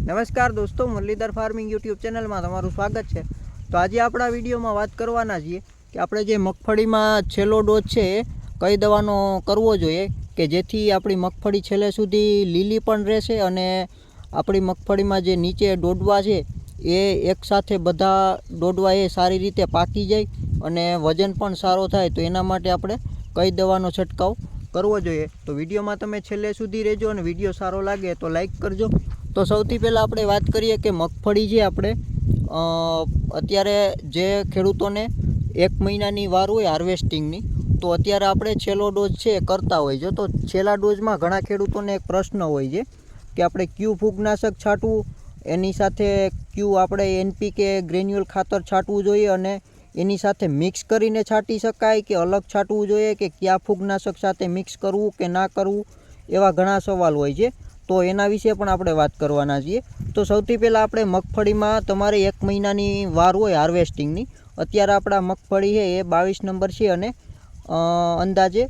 નમસ્કાર દોસ્તો, Muralidhar farming YouTube ચેનલમાં તમારું સ્વાગત છે. તો આજે આપણા વિડીયોમાં વાત કરવાના છીએ કે આપણે જે મગફળીમાં છેલ્લો ડોઝ છે, કઈ દવાનો કરવો જોઈએ કે જેથી આપણી મગફળી છેલ્લે સુધી લીલી પણ રહેશે અને આપણી મગફળીમાં જે નીચે ડોડવા છે, એ એકસાથે બધા ડોડવા એ સારી રીતે પાકી જાય અને વજન પણ સારો થાય, તો એના માટે આપણે કઈ દવાનો છંટકાવ કરવો જોઈએ. તો વિડીયોમાં તમે છેલ્લે સુધી રહેજો અને વીડિયો સારો લાગે તો લાઈક કરજો તો સૌથી પહેલાં આપણે વાત કરીએ કે મગફળી જે આપણે. અત્યારે જે ખેડૂતોને એક મહિનાની વાર હોય હાર્વેસ્ટિંગની, તો અત્યારે આપણે છેલ્લો ડોઝ છે એ કરતા હોય છે. તો છેલ્લા ડોઝમાં ઘણા ખેડૂતોને એક પ્રશ્ન હોય છે કે આપણે ક્યુ ફૂગનાશક છાંટવું, એની સાથે ક્યુ આપણે એનપીકે ગ્રેન્યુઅલ ખાતર છાંટવું જોઈએ અને એની સાથે મિક્સ કરીને છાંટી શકાય કે અલગ છાંટવું જોઈએ કે કયા ફૂગનાશક સાથે મિક્સ કરવું કે ના કરવું, એવા ઘણા સવાલ હોય છે. તો એના વિશે પણ આપણે વાત કરવાના છીએ. તો સૌથી પહેલાં આપણે મગફળીમાં તમારે એક મહિનાની વાર હોય હાર્વેસ્ટિંગની. અત્યારે આપણા મગફળી છે એ બાવીસ નંબર છે અને અંદાજે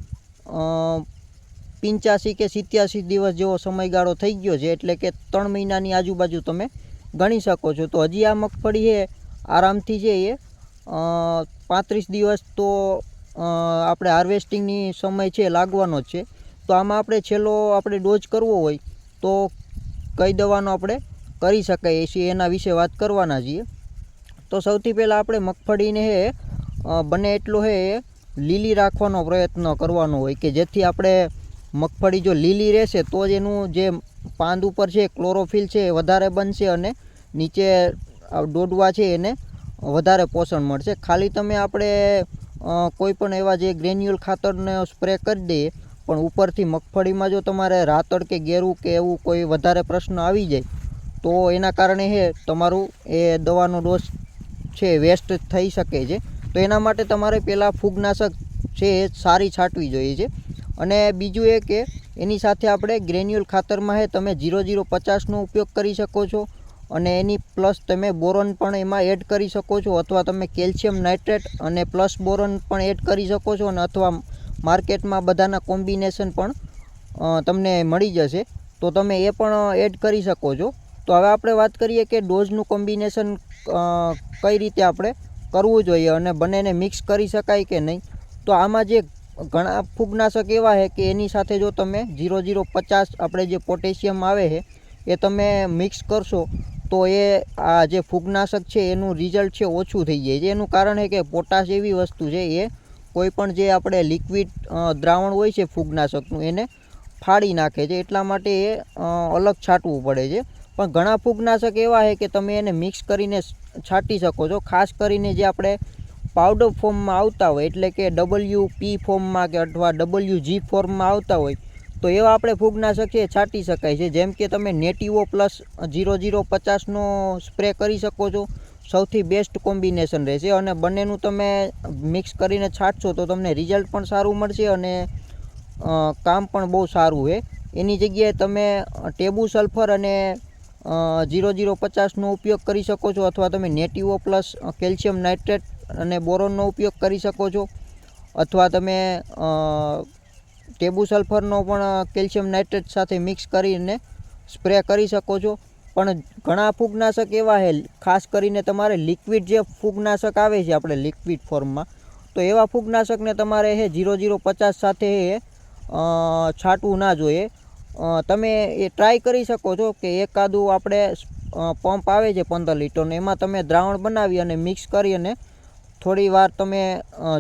પંચ્યાસી કે સિત્યાસી દિવસ જેવો સમયગાળો થઈ ગયો છે. એટલે કે ત્રણ મહિનાની આજુબાજુ તમે ગણી શકો છો. તો હજી આ મગફળી છે, આરામથી છે એ પાંત્રીસ દિવસ તો આપણે હાર્વેસ્ટિંગની સમય છે, લાગવાનો જ છે. તો આમાં આપણે છેલ્લો આપણે ડોઝ કરવો હોય તો કઈ દવાનો આપણે કરી શકાય છીએ એના વિશે વાત કરવાના છીએ. તો સૌથી પહેલાં આપણે મગફળીને હે બને એટલો હે, લીલી રાખવાનો પ્રયત્ન કરવાનો હોય કે જેથી આપણે મગફળી જો લીલી રહેશે તો જ એનું જે પાંદ ઉપર છે, ક્લોરોફિલ છે એ વધારે બનશે અને નીચે ડોડવા છે એને વધારે પોષણ મળશે. ખાલી તમે આપણે કોઈ પણ એવા જે ગ્રેન્યુઅલ ખાતરને સ્પ્રે કરી દઈએ પણ ઉપરથી મગફળીમાં જો તમારે રાતળ કે ગેરું કે એવું કોઈ વધારે પ્રશ્ન આવી જાય, તો એના કારણે હે તમારું એ દવાનો ડોઝ છે વેસ્ટ થઈ શકે છે. તો એના માટે તમારે પહેલાં ફૂગનાશક છે એ સારી છાંટવી જોઈએ છે. અને બીજું એ કે એની સાથે આપણે ગ્રેન્યુઅલ ખાતરમાં હે તમે જીરો જીરો પચાસનો ઉપયોગ કરી શકો છો અને એની પ્લસ તમે બોરોન પણ એમાં એડ કરી શકો છો અથવા તમે કેલ્શિયમ નાઇટ્રેટ અને પ્લસ બોરોન પણ એડ કરી શકો છો અને અથવા માર્કેટમાં બધાના કોમ્બિનેશન પણ તમને મળી જશે. તો તમે એ પણ એડ કરી શકો છો. તો હવે આપણે વાત કરીએ કે ડોઝનું કોમ્બિનેશન કઈ રીતે આપણે કરવું જોઈએ અને બંનેને મિક્સ કરી શકાય કે નહીં. તો આમાં જે ઘણા ફૂગનાશક એવા છે કે એની સાથે જો તમે જીરો જીરો પચાસ આપણે જે પોટેશિયમ આવે છે, એ તમે મિક્સ કરશો, તો એ આ જે ફૂગનાશક છે એનું રિઝલ્ટ છે ઓછું થઈ જાય છે. એનું કારણ છે કે પોટાશ એવી વસ્તુ છે એ કોઈ પણ જે આપણે લિક્વિડ દ્રાવણ હોય છે ફૂગનાશકનું, એને ફાડી નાખે છે. એટલા માટે એ અલગ છાંટવું પડે છે. પણ ઘણા ફૂગનાશક એવા છે કે તમે એને મિક્સ કરીને છાંટી શકો છો. ખાસ કરીને જે આપણે પાવડર ફોર્મમાં આવતા હોય, એટલે કે ડબલ્યુ પી ફોર્મમાં કે અથવા ડબલ્યુ જી ફોર્મમાં આવતા હોય, તો એવા આપણે ફૂગનાશક છે છાંટી શકાય છે. જેમ કે તમે નેટિવો પ્લસ જીરો જીરો પચાસનો સ્પ્રે કરી શકો છો. સૌથી બેસ્ટ કોમ્બિનેશન રહેશે અને બંનેનું તમે મિક્સ કરીને છાંટશો તો તમને રિઝલ્ટ પણ સારું મળશે અને કામ પણ બહુ સારું છે એની જગ્યાએ તમે ટેબુ સલ્ફર અને જીરો જીરો પચાસનો ઉપયોગ કરી શકો છો અથવા તમે નેટિવો પ્લસ કેલ્શિયમ નાઇટ્રેટ અને બોરોનનો ઉપયોગ કરી શકો છો. અથવા તમે ટેબુ સલ્ફરનો પણ કેલ્શિયમ નાઇટ્રેટ સાથે મિક્સ કરીને સ્પ્રે કરી શકો છો. પણ ઘણા ફૂગનાશક એવા છે, ખાસ કરીને તમારે લિક્વિડ જે ફૂગનાશક આવે છે આપણે લિક્વિડ ફોર્મમાં તો એવા ફૂગનાશકને તમારે હે જીરો જીરો પચાસ સાથે એ છાંટવું ના જોઈએ. તમે એ ટ્રાય કરી શકો છો કે એકાદું આપણે પંપ આવે છે પંદર લીટરનો એમાં તમે દ્રાવણ બનાવી અને મિક્સ કરી અને થોડી વાર તમે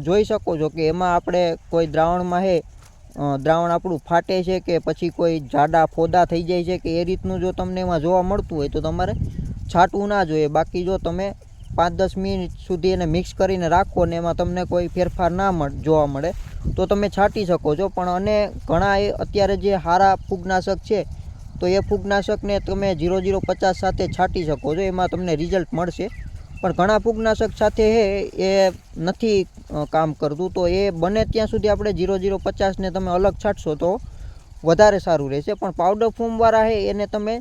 જોઈ શકો છો કે એમાં આપણે કોઈ દ્રાવણમાં હે દ્રાવણ આપણું ફાટે છે કે પછી કોઈ જાડા ફોદા થઈ જાય છે કે એ રીતનું જો તમને એમાં જોવા મળતું હોય તો તમારે છાંટવું ના જોઈએ. બાકી જો તમે પાંચ દસ મિનિટ સુધી એને મિક્સ કરીને રાખો ને એમાં તમને કોઈ ફેરફાર ના મળ, જોવા મળે, તો તમે છાંટી શકો છો. પણ અને ઘણા એ અત્યારે જે સારા ફૂગનાશક છે, તો એ ફૂગનાશકને તમે જીરો જીરો પચાસ સાથે છાંટી શકો છો. એમાં તમને રિઝલ્ટ મળશે. પણ ઘણા ફૂગનાશક સાથે એ નથી કામ કરતું. તો એ બને ત્યાં સુધી આપણે જીરો જીરો પચાસને તમે અલગ છાંટશો તો વધારે સારું રહેશે. પણ પાવડર ફોર્મવાળા છે એને તમે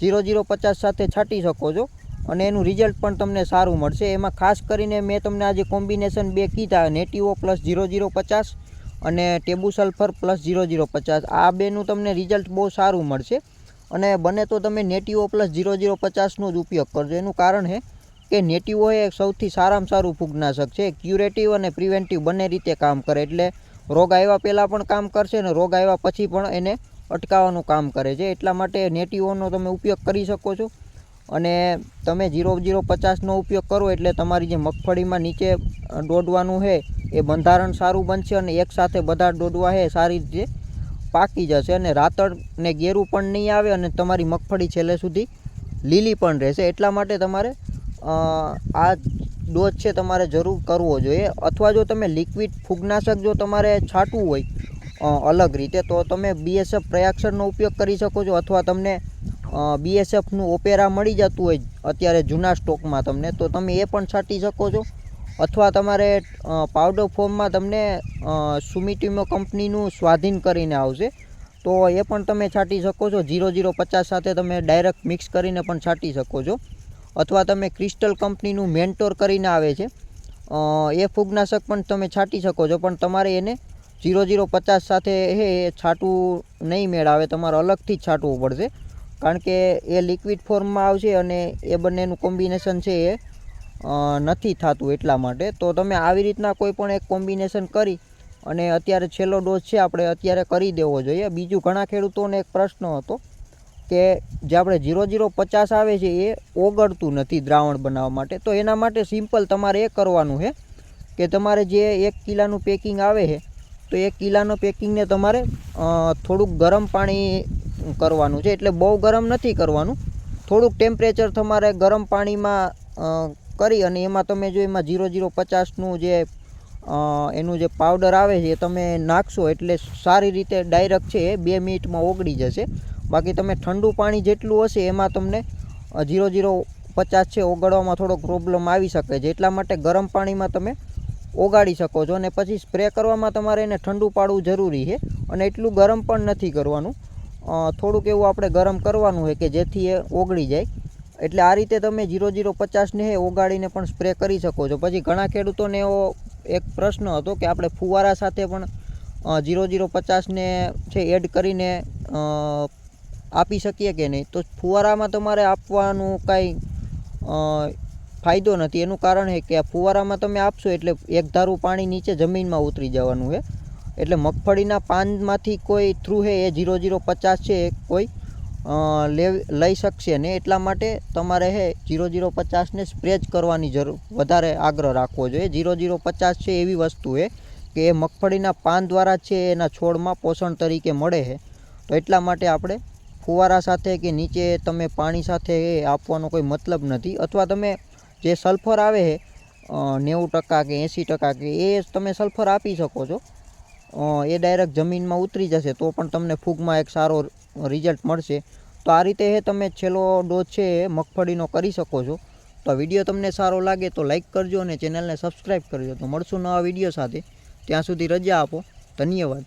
જીરો જીરો પચાસ સાથે છાંટી શકો છો અને એનું રિઝલ્ટ પણ તમને સારું મળશે. એમાં ખાસ કરીને મેં તમને આજે કોમ્બિનેશન બે કીધા, નેટીવો પ્લસ જીરો જીરો પચાસ અને tebu sulphur plus zero zero પચાસ. આ બેનું તમને રિઝલ્ટ બહુ સારું મળશે અને બને તો તમે નેટીવો પ્લસ ઝીરો ઝીરો પચાસનો જ ઉપયોગ કરજો. એનું કારણ છે કે નેટિવો એ સૌથી સારામાં સારું ફૂગનાશક છે. ક્યુરેટિવ અને પ્રિવેન્ટિવ બંને રીતે કામ કરે એટલે રોગ આવ્યા પહેલાં પણ કામ કરશે અને રોગ આવ્યા પછી પણ એને અટકાવવાનું કામ કરે છે. એટલા માટે નેટિવોનો તમે ઉપયોગ કરી શકો છો. અને તમે ઝીરો જીરો પચાસનો ઉપયોગ કરો એટલે તમારી જે મગફળીમાં નીચે દોડવાનું છે એ બંધારણ સારું બનશે અને એકસાથે બધા ડોડવા છે સારી રીતે પાકી જશે અને રાતળ ને ગેરું પણ નહીં આવે અને તમારી મગફળી છેલ્લે સુધી લીલી પણ રહેશે. એટલા માટે તમારે આ ડોઝ છે તમારે જરૂર કરવો જોઈએ. અથવા જો તમે લિક્વિડ ફૂગનાશક જો તમારે છાંટવું હોય અલગ રીતે, તો તમે બીએસએફ પ્રયાક્ષરનો ઉપયોગ કરી શકો છો. અથવા તમને બીએસએફનું ઓપેરા મળી જતું હોય અત્યારે જૂના સ્ટોકમાં તમને, તો તમે એ પણ છાંટી શકો છો. અથવા તમારે પાવડર ફોર્મમાં તમને સુમિટીમો કંપનીનું સ્વાધીન કરીને આવશે. તો એ પણ તમે છાંટી શકો છો. જીરો જીરો પચાસ સાથે તમે ડાયરેક્ટ મિક્સ કરીને પણ છાંટી શકો છો. અથવા તમે ક્રિસ્ટલ કંપનીનું મેન્ટોર કરીને આવે છે એ ફૂગનાશક પણ તમે છાંટી શકો છો, પણ તમારે એને ઝીરો જીરો પચાસ સાથે હે, એ છાંટવું નહીં મેળાવે, તમારે અલગથી જ છાંટવું પડશે. કારણ કે એ લિક્વિડ ફોર્મમાં આવશે અને એ બંનેનું કોમ્બિનેશન છે એ નથી થતું એટલા માટે. તો તમે આવી રીતના કોઈ પણ એક કોમ્બિનેશન કરી અને અત્યારે છેલ્લો ડોઝ છે, આપણે અત્યારે કરી દેવો જોઈએ. બીજું ઘણા ખેડૂતોને એક પ્રશ્ન હતો કે જે આપણે જીરો જીરો પચાસ આવે છે એ ઓગળતું નથી દ્રાવણ બનાવવા માટે. તો એના માટે સિમ્પલ તમારે એ કરવાનું છે કે તમારે જે એક કિલાનું પેકિંગ આવે છે, તો એક કિલાનો પેકિંગને તમારે થોડુંક ગરમ પાણી કરવાનું છે. એટલે બહુ ગરમ નથી કરવાનું. થોડુંક ટેમ્પરેચર તમારે ગરમ પાણીમાં કરી અને એમાં તમે જો એમાં જીરો જીરો પચાસનું જે એનું જે પાવડર આવે છે એ તમે નાખશો એટલે સારી રીતે ડાયરેક્ટ છે એ બે મિનિટમાં ઓગળી જશે. બાકી તમે ઠંડુ પાણી જેટલું હશે એમાં તમને જીરો જીરો પચાસ છે ઓગાળવામાં થોડોક પ્રોબ્લેમ આવી શકે છે. એટલા માટે ગરમ પાણીમાં તમે ઓગાળી શકો છો અને પછી સ્પ્રે કરવામાં તમારે એને ઠંડુ પાડવું જરૂરી છે અને એટલું ગરમ પણ નથી કરવાનું. થોડુંક એવું આપણે ગરમ કરવાનું હોય કે જેથી એ ઓગળી જાય. એટલે આ રીતે તમે જીરો જીરો પચાસને હે ઓગાળીને પણ સ્પ્રે કરી શકો છો. પછી ઘણા ખેડૂતોને એવો એક પ્રશ્ન હતો કે આપણે ફુવારા સાથે પણ ઝીરો જીરો પચાસને છે એડ કરીને આપી શકીએ કે નહીં? તો ફુવારામાં તમારે આપવાનું કાંઈ ફાયદો નથી. એનું કારણ છે કે આ ફુવારામાં તમે આપશો એટલે એક ધારું પાણી નીચે જમીનમાં ઉતરી જવાનું છે એટલે મગફળીના પાનમાંથી કોઈ થ્રુ છે એ ઝીરો ઝીરો પચાસ છે કોઈ લઈ શકશે ને એટલા માટે તમારે હે, ઝીરો ઝીરો પચાસને સ્પ્રે જ કરવાની જરૂર, વધારે આગ્રહ રાખવો જોઈએ. ઝીરો જીરો પચાસ છે એવી વસ્તુ છે કે એ મગફળીના પાન દ્વારા છે, એના છોડમાં પોષણ તરીકે મળે છે તો એટલા માટે આપણે ફુવારા સાથે કે નીચે તમે પાણી સાથે આપવાનો કોઈ મતલબ નથી. અથવા તમે જે સલ્ફર આવે છે નેવું ટકા કે એંસી ટકા કે એ તમે સલ્ફર આપી શકો છો. એ ડાયરેક્ટ જમીનમાં ઉતરી જશે તો પણ તમને ફૂગમાં એક સારો રિઝલ્ટ મળશે. તો આ રીતે એ તમે છેલ્લો ડોઝ છે એ મગફળીનો કરી શકો છો. તો વીડિયો તમને સારો લાગે તો લાઈક કરજો અને ચેનલને સબસ્ક્રાઈબ કરજો. તો મળશું નવા વીડિયો સાથે. ત્યાં સુધી રજા આપો. ધન્યવાદ.